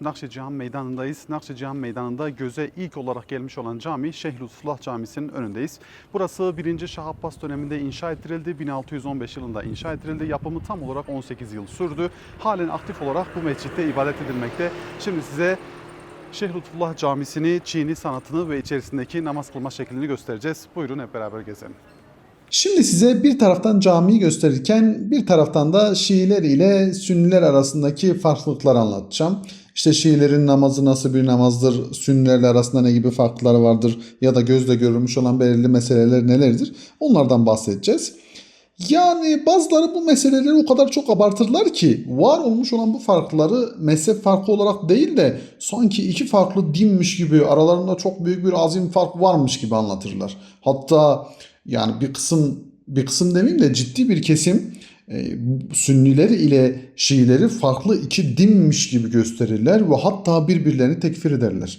Nakşicihan Meydanı'ndayız. Nakşicihan Meydanı'nda göze ilk olarak gelmiş olan cami Şeyh Camisi'nin önündeyiz. Burası 1. Şah Abbas döneminde inşa ettirildi. 1615 yılında inşa ettirildi. Yapımı tam olarak 18 yıl sürdü. Halen aktif olarak bu mescitte ibadet edilmekte. Şimdi size Şeyh Camisi'ni, çiğni sanatını ve içerisindeki namaz kılma şeklini göstereceğiz. Buyurun hep beraber gezelim. Şimdi size bir taraftan camiyi gösterirken bir taraftan da Şiiler ile Sünniler arasındaki farklılıkları anlatacağım. İşte Şiilerin namazı nasıl bir namazdır, Sünnilerle arasında ne gibi farkları vardır ya da gözle görülmüş olan belirli meseleler nelerdir onlardan bahsedeceğiz. Yani bazıları bu meseleleri o kadar çok abartırlar ki var olmuş olan bu farkları mezhep farkı olarak değil de sanki iki farklı dinmiş gibi aralarında çok büyük bir azim fark varmış gibi anlatırlar. Hatta yani bir kısım bir kısım demeyeyim de ciddi bir kesim Sünnileri ile Şiileri farklı iki dinmiş gibi gösterirler ve hatta birbirlerini tekfir ederler.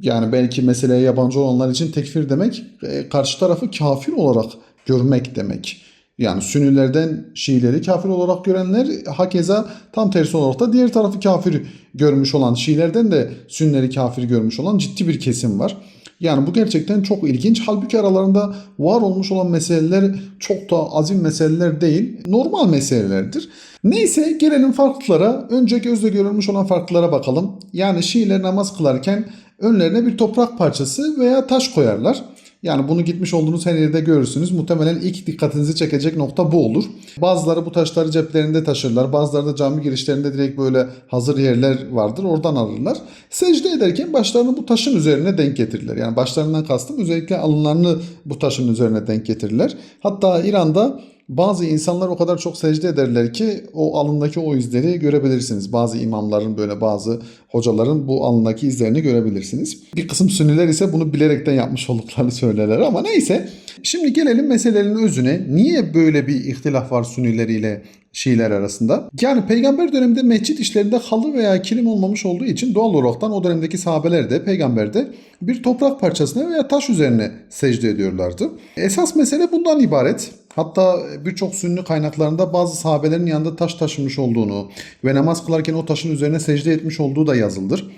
Yani belki meseleye yabancı olanlar için tekfir demek e, karşı tarafı kafir olarak görmek demek. Yani Sünnilerden Şiileri kafir olarak görenler hakeza tam tersi olarak da diğer tarafı kafir görmüş olan Şiilerden de Sünnileri kafir görmüş olan ciddi bir kesim var. Yani bu gerçekten çok ilginç. Halbuki aralarında var olmuş olan meseleler çok da azim meseleler değil. Normal meselelerdir. Neyse gelelim farklılara. Önce gözle görülmüş olan farklılara bakalım. Yani Şiiler namaz kılarken önlerine bir toprak parçası veya taş koyarlar. Yani bunu gitmiş olduğunuz her yerde görürsünüz. Muhtemelen ilk dikkatinizi çekecek nokta bu olur. Bazıları bu taşları ceplerinde taşırlar. Bazıları da cami girişlerinde direkt böyle hazır yerler vardır. Oradan alırlar. Secde ederken başlarını bu taşın üzerine denk getirirler. Yani başlarından kastım özellikle alınlarını bu taşın üzerine denk getirirler. Hatta İran'da bazı insanlar o kadar çok secde ederler ki o alındaki o izleri görebilirsiniz. Bazı imamların böyle bazı hocaların bu alındaki izlerini görebilirsiniz. Bir kısım sünniler ise bunu bilerekten yapmış olduklarını söylerler ama neyse. Şimdi gelelim meselelerin özüne. Niye böyle bir ihtilaf var sünniler ile Şiiler arasında? Yani peygamber döneminde mescit işlerinde halı veya kilim olmamış olduğu için doğal olaraktan o dönemdeki sahabeler de peygamber de bir toprak parçasına veya taş üzerine secde ediyorlardı. Esas mesele bundan ibaret. Hatta birçok sünni kaynaklarında bazı sahabelerin yanında taş taşımış olduğunu ve namaz kılarken o taşın üzerine secde etmiş olduğu da yazıldır.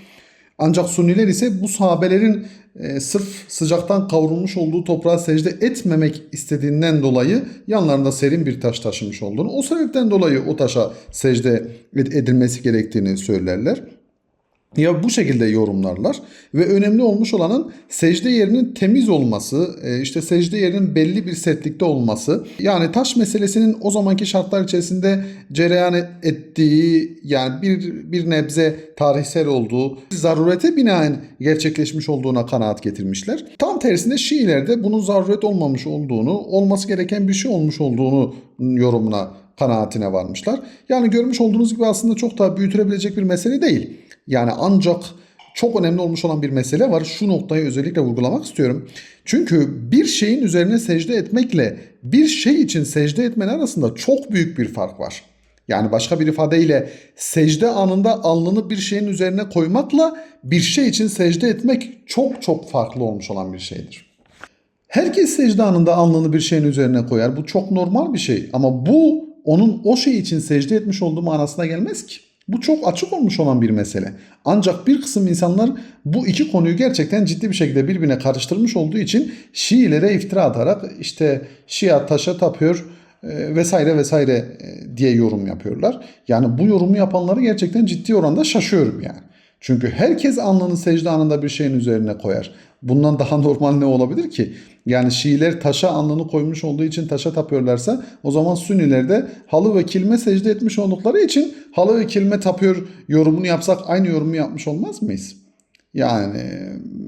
Ancak Sunniler ise bu sahabelerin e, sırf sıcaktan kavrulmuş olduğu toprağa secde etmemek istediğinden dolayı yanlarında serin bir taş taşımış olduğunu, o sebepten dolayı o taşa secde edilmesi gerektiğini söylerler. Ya bu şekilde yorumlarlar ve önemli olmuş olanın secde yerinin temiz olması, e, işte secde yerinin belli bir sertlikte olması. Yani taş meselesinin o zamanki şartlar içerisinde cereyan ettiği yani bir bir nebze tarihsel olduğu, zarurete binaen gerçekleşmiş olduğuna kanaat getirmişler. Tam tersine Şiiler de bunun zaruret olmamış olduğunu, olması gereken bir şey olmuş olduğunu yorumuna kanaatine varmışlar. Yani görmüş olduğunuz gibi aslında çok da büyütülebilecek bir mesele değil. Yani ancak çok önemli olmuş olan bir mesele var. Şu noktayı özellikle vurgulamak istiyorum. Çünkü bir şeyin üzerine secde etmekle bir şey için secde etmen arasında çok büyük bir fark var. Yani başka bir ifadeyle secde anında alnını bir şeyin üzerine koymakla bir şey için secde etmek çok çok farklı olmuş olan bir şeydir. Herkes secde anında alnını bir şeyin üzerine koyar. Bu çok normal bir şey ama bu onun o şey için secde etmiş olduğu manasına gelmez ki. Bu çok açık olmuş olan bir mesele. Ancak bir kısım insanlar bu iki konuyu gerçekten ciddi bir şekilde birbirine karıştırmış olduğu için Şiilere iftira atarak işte Şia taşa tapıyor e, vesaire vesaire e, diye yorum yapıyorlar. Yani bu yorumu yapanları gerçekten ciddi oranda şaşıyorum yani. Çünkü herkes alnını secde anında bir şeyin üzerine koyar. Bundan daha normal ne olabilir ki? Yani Şiiler taşa alnını koymuş olduğu için taşa tapıyorlarsa o zaman Sünniler de halı ve kilme secde etmiş oldukları için halı ve kilme tapıyor yorumunu yapsak aynı yorumu yapmış olmaz mıyız? Yani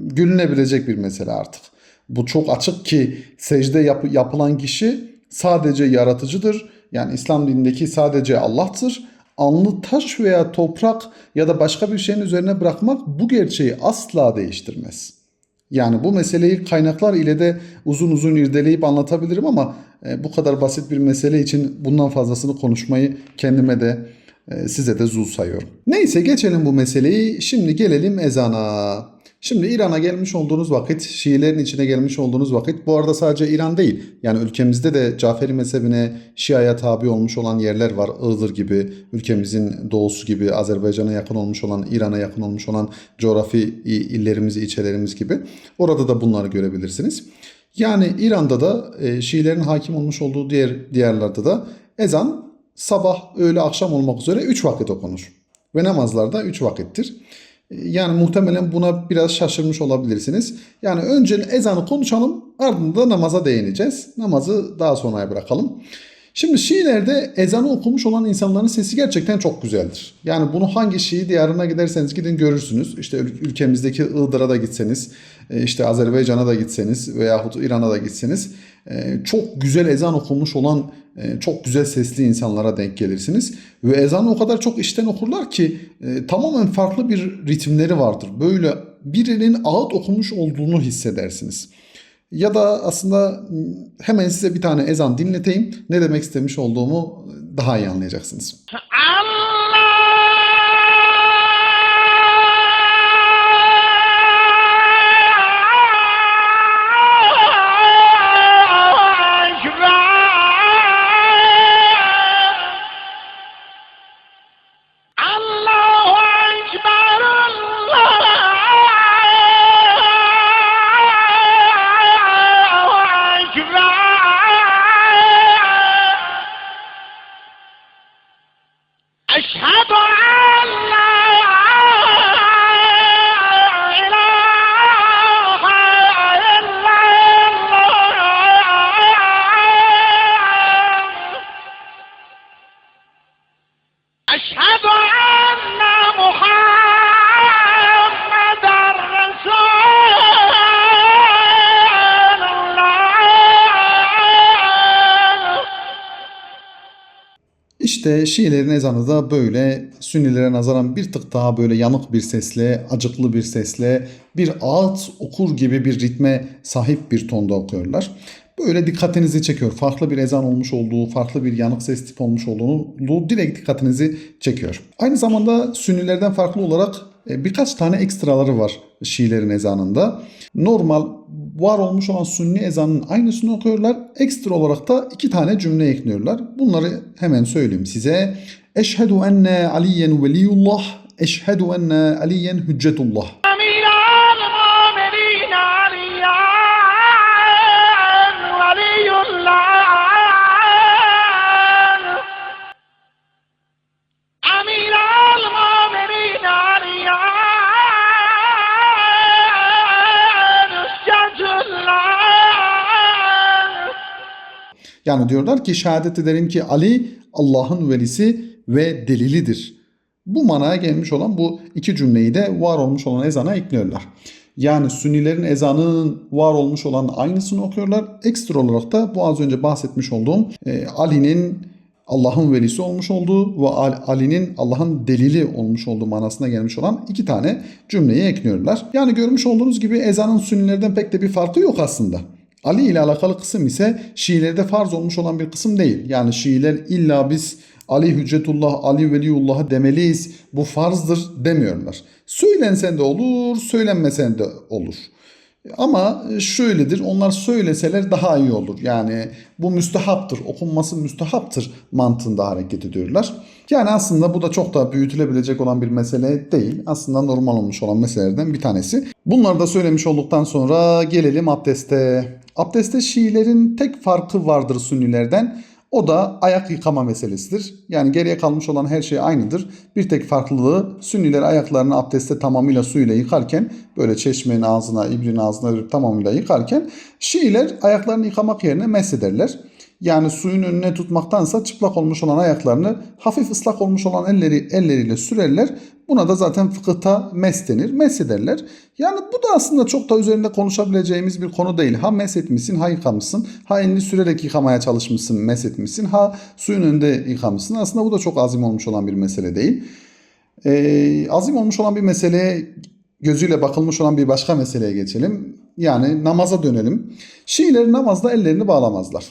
gülünebilecek bir mesele artık. Bu çok açık ki secde yap- yapılan kişi sadece yaratıcıdır. Yani İslam dinindeki sadece Allah'tır. Alnı taş veya toprak ya da başka bir şeyin üzerine bırakmak bu gerçeği asla değiştirmez. Yani bu meseleyi kaynaklar ile de uzun uzun irdeleyip anlatabilirim ama e, bu kadar basit bir mesele için bundan fazlasını konuşmayı kendime de e, size de zul sayıyorum. Neyse geçelim bu meseleyi. Şimdi gelelim ezana. Şimdi İran'a gelmiş olduğunuz vakit, Şiilerin içine gelmiş olduğunuz vakit, bu arada sadece İran değil, yani ülkemizde de Caferi mezhebine Şia'ya tabi olmuş olan yerler var. Iğdır gibi, ülkemizin doğusu gibi, Azerbaycan'a yakın olmuş olan, İran'a yakın olmuş olan coğrafi illerimiz, ilçelerimiz gibi. Orada da bunları görebilirsiniz. Yani İran'da da e, Şiilerin hakim olmuş olduğu diğer diğerlerde de ezan sabah, öğle, akşam olmak üzere 3 vakit okunur. Ve namazlar da 3 vakittir. Yani muhtemelen buna biraz şaşırmış olabilirsiniz. Yani önce ezanı konuşalım ardından da namaza değineceğiz. Namazı daha sonraya bırakalım. Şimdi Şiilerde ezanı okumuş olan insanların sesi gerçekten çok güzeldir. Yani bunu hangi Şii diyarına giderseniz gidin görürsünüz. İşte ül- ülkemizdeki Iğdır'a da gitseniz, e, işte Azerbaycan'a da gitseniz veyahut İran'a da gitseniz çok güzel ezan okumuş olan e, çok güzel sesli insanlara denk gelirsiniz. Ve ezanı o kadar çok işten okurlar ki e, tamamen farklı bir ritimleri vardır. Böyle birinin ağıt okumuş olduğunu hissedersiniz. Ya da aslında hemen size bir tane ezan dinleteyim. Ne demek istemiş olduğumu daha iyi anlayacaksınız. İşte Şiilerin ezanı da böyle Sünnilere nazaran bir tık daha böyle yanık bir sesle, acıklı bir sesle, bir ağıt okur gibi bir ritme sahip bir tonda okuyorlar. Böyle dikkatinizi çekiyor. Farklı bir ezan olmuş olduğu, farklı bir yanık ses tip olmuş olduğunu direkt dikkatinizi çekiyor. Aynı zamanda Sünnilerden farklı olarak e, birkaç tane ekstraları var Şiilerin ezanında. Normal var olmuş olan Sünni ezanın aynısını okuyorlar. Ekstra olarak da iki tane cümle ekliyorlar. Bunları hemen söyleyeyim size. Eşhedü enne aliyen veliyullah. Eşhedü enne aliyen hüccetullah. Yani diyorlar ki şehadet ederim ki Ali Allah'ın velisi ve delilidir. Bu manaya gelmiş olan bu iki cümleyi de var olmuş olan ezana ekliyorlar. Yani Sünnilerin ezanının var olmuş olan aynısını okuyorlar. Ekstra olarak da bu az önce bahsetmiş olduğum e, Ali'nin Allah'ın velisi olmuş olduğu ve Al- Ali'nin Allah'ın delili olmuş olduğu manasına gelmiş olan iki tane cümleyi ekliyorlar. Yani görmüş olduğunuz gibi ezanın Sünnilerden pek de bir farkı yok aslında. Ali ile alakalı kısım ise Şiilerde farz olmuş olan bir kısım değil. Yani Şiiler illa biz Ali Hüccetullah, Ali Veliyullah'ı demeliyiz, bu farzdır demiyorlar. Söylensen de olur, söylenmesen de olur. Ama şöyledir, onlar söyleseler daha iyi olur. Yani bu müstehaptır, okunması müstehaptır mantığında hareket ediyorlar. Yani aslında bu da çok da büyütülebilecek olan bir mesele değil. Aslında normal olmuş olan meselelerden bir tanesi. Bunları da söylemiş olduktan sonra gelelim abdeste. Abdeste Şiilerin tek farkı vardır Sünnilerden. O da ayak yıkama meselesidir. Yani geriye kalmış olan her şey aynıdır. Bir tek farklılığı Sünniler ayaklarını abdestte tamamıyla suyla yıkarken böyle çeşmenin ağzına, ibrin ağzına verip tamamıyla yıkarken Şiiler ayaklarını yıkamak yerine mesederler. Yani suyun önüne tutmaktansa çıplak olmuş olan ayaklarını hafif ıslak olmuş olan elleri elleriyle sürerler. Buna da zaten fıkıhta mes denir. Mes ederler. Yani bu da aslında çok da üzerinde konuşabileceğimiz bir konu değil. Ha mes etmişsin, ha yıkamışsın. Ha elini sürerek yıkamaya çalışmışsın, mes etmişsin. Ha suyun önünde yıkamışsın. Aslında bu da çok azim olmuş olan bir mesele değil. Ee, azim olmuş olan bir meseleye gözüyle bakılmış olan bir başka meseleye geçelim. Yani namaza dönelim. Şiiler namazda ellerini bağlamazlar.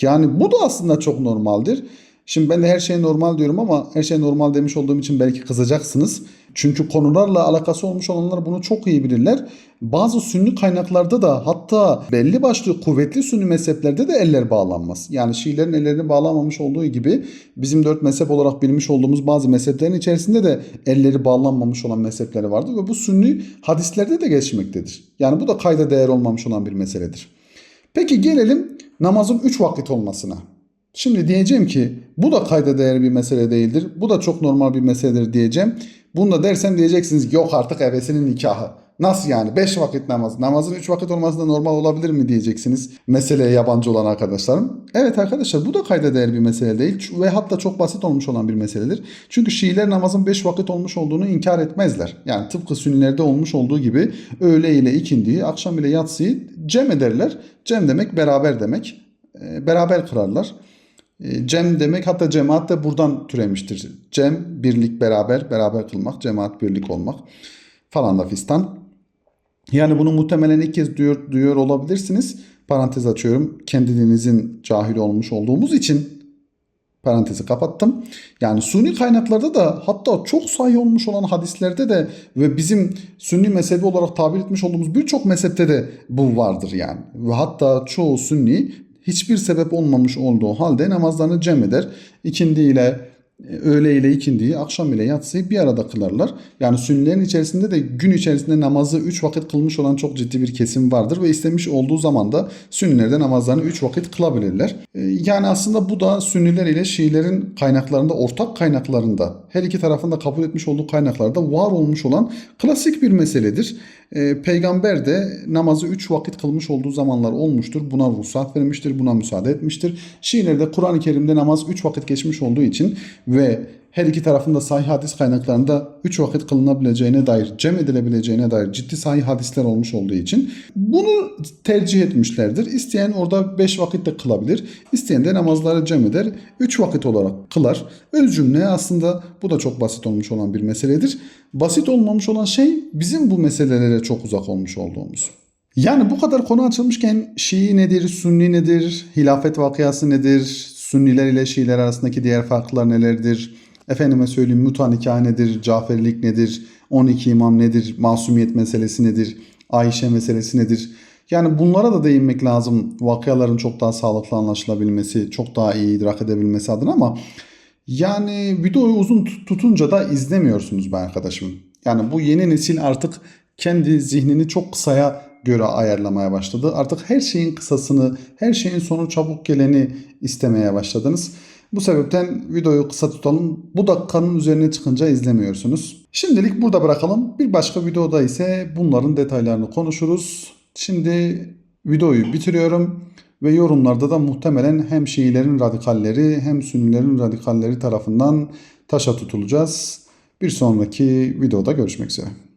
Yani bu da aslında çok normaldir. Şimdi ben de her şey normal diyorum ama her şey normal demiş olduğum için belki kızacaksınız. Çünkü konularla alakası olmuş olanlar bunu çok iyi bilirler. Bazı sünni kaynaklarda da hatta belli başlı kuvvetli sünni mezheplerde de eller bağlanmaz. Yani Şiilerin ellerini bağlamamış olduğu gibi bizim dört mezhep olarak bilmiş olduğumuz bazı mezheplerin içerisinde de elleri bağlanmamış olan mezhepleri vardır. Ve bu sünni hadislerde de geçmektedir. Yani bu da kayda değer olmamış olan bir meseledir. Peki gelelim namazın 3 vakit olmasına. Şimdi diyeceğim ki bu da kayda değer bir mesele değildir. Bu da çok normal bir meseledir diyeceğim. Bunu da dersem diyeceksiniz yok artık evesinin nikahı. Nasıl yani 5 vakit namaz? Namazın 3 vakit olması da normal olabilir mi diyeceksiniz meseleye yabancı olan arkadaşlarım. Evet arkadaşlar bu da kayda değer bir mesele değil ve hatta çok basit olmuş olan bir meseledir. Çünkü Şiiler namazın 5 vakit olmuş olduğunu inkar etmezler. Yani tıpkı Sünnilerde olmuş olduğu gibi öğle ile ikindiyi, akşam ile yatsıyı cem ederler. Cem demek beraber demek. Beraber kırarlar. E, Cem demek hatta cemaat de buradan türemiştir. Cem birlik beraber, beraber kılmak, cemaat birlik olmak falan da fistan. Yani bunu muhtemelen ilk kez duyuyor, duyuyor olabilirsiniz. Parantez açıyorum. Kendi dininizin cahil olmuş olduğumuz için parantezi kapattım. Yani suni kaynaklarda da hatta çok sahih olmuş olan hadislerde de ve bizim sünni mezhebi olarak tabir etmiş olduğumuz birçok mezhepte de bu vardır yani. Ve hatta çoğu sünni hiçbir sebep olmamış olduğu halde namazlarını cem eder. İkindi ile öğle ile ikindiyi, akşam ile yatsıyı bir arada kılarlar. Yani sünnilerin içerisinde de gün içerisinde namazı 3 vakit kılmış olan çok ciddi bir kesim vardır ve istemiş olduğu zaman da sünnilerde namazlarını 3 vakit kılabilirler. E, Yani aslında bu da sünniler ile Şiilerin kaynaklarında, ortak kaynaklarında, her iki tarafında kabul etmiş olduğu kaynaklarda var olmuş olan klasik bir meseledir. E, Peygamber de namazı 3 vakit kılmış olduğu zamanlar olmuştur. Buna ruhsat vermiştir, buna müsaade etmiştir. Şiilerde Kur'an-ı Kerim'de namaz 3 vakit geçmiş olduğu için ve her iki tarafında sahih hadis kaynaklarında 3 vakit kılınabileceğine dair, cem edilebileceğine dair ciddi sahih hadisler olmuş olduğu için bunu tercih etmişlerdir. İsteyen orada 5 vakit de kılabilir. İsteyen de namazları cem eder. 3 vakit olarak kılar. Öz cümle aslında bu da çok basit olmuş olan bir meseledir. Basit olmamış olan şey bizim bu meselelere çok uzak olmuş olduğumuz. Yani bu kadar konu açılmışken Şii nedir, Sünni nedir, hilafet vakiyası nedir, Sünniler ile Şiiler arasındaki diğer farklar nelerdir, efendime söyleyeyim muta nikah nedir, Caferilik nedir, 12 imam nedir, masumiyet meselesi nedir, Ayşe meselesi nedir? Yani bunlara da değinmek lazım vakaların çok daha sağlıklı anlaşılabilmesi, çok daha iyi idrak edebilmesi adına ama yani videoyu uzun tut- tutunca da izlemiyorsunuz be arkadaşım. Yani bu yeni nesil artık kendi zihnini çok kısaya göre ayarlamaya başladı. Artık her şeyin kısasını, her şeyin sonu çabuk geleni istemeye başladınız. Bu sebepten videoyu kısa tutalım. Bu dakikanın üzerine çıkınca izlemiyorsunuz. Şimdilik burada bırakalım. Bir başka videoda ise bunların detaylarını konuşuruz. Şimdi videoyu bitiriyorum ve yorumlarda da muhtemelen hem Şiilerin radikalleri hem Sünnilerin radikalleri tarafından taşa tutulacağız. Bir sonraki videoda görüşmek üzere.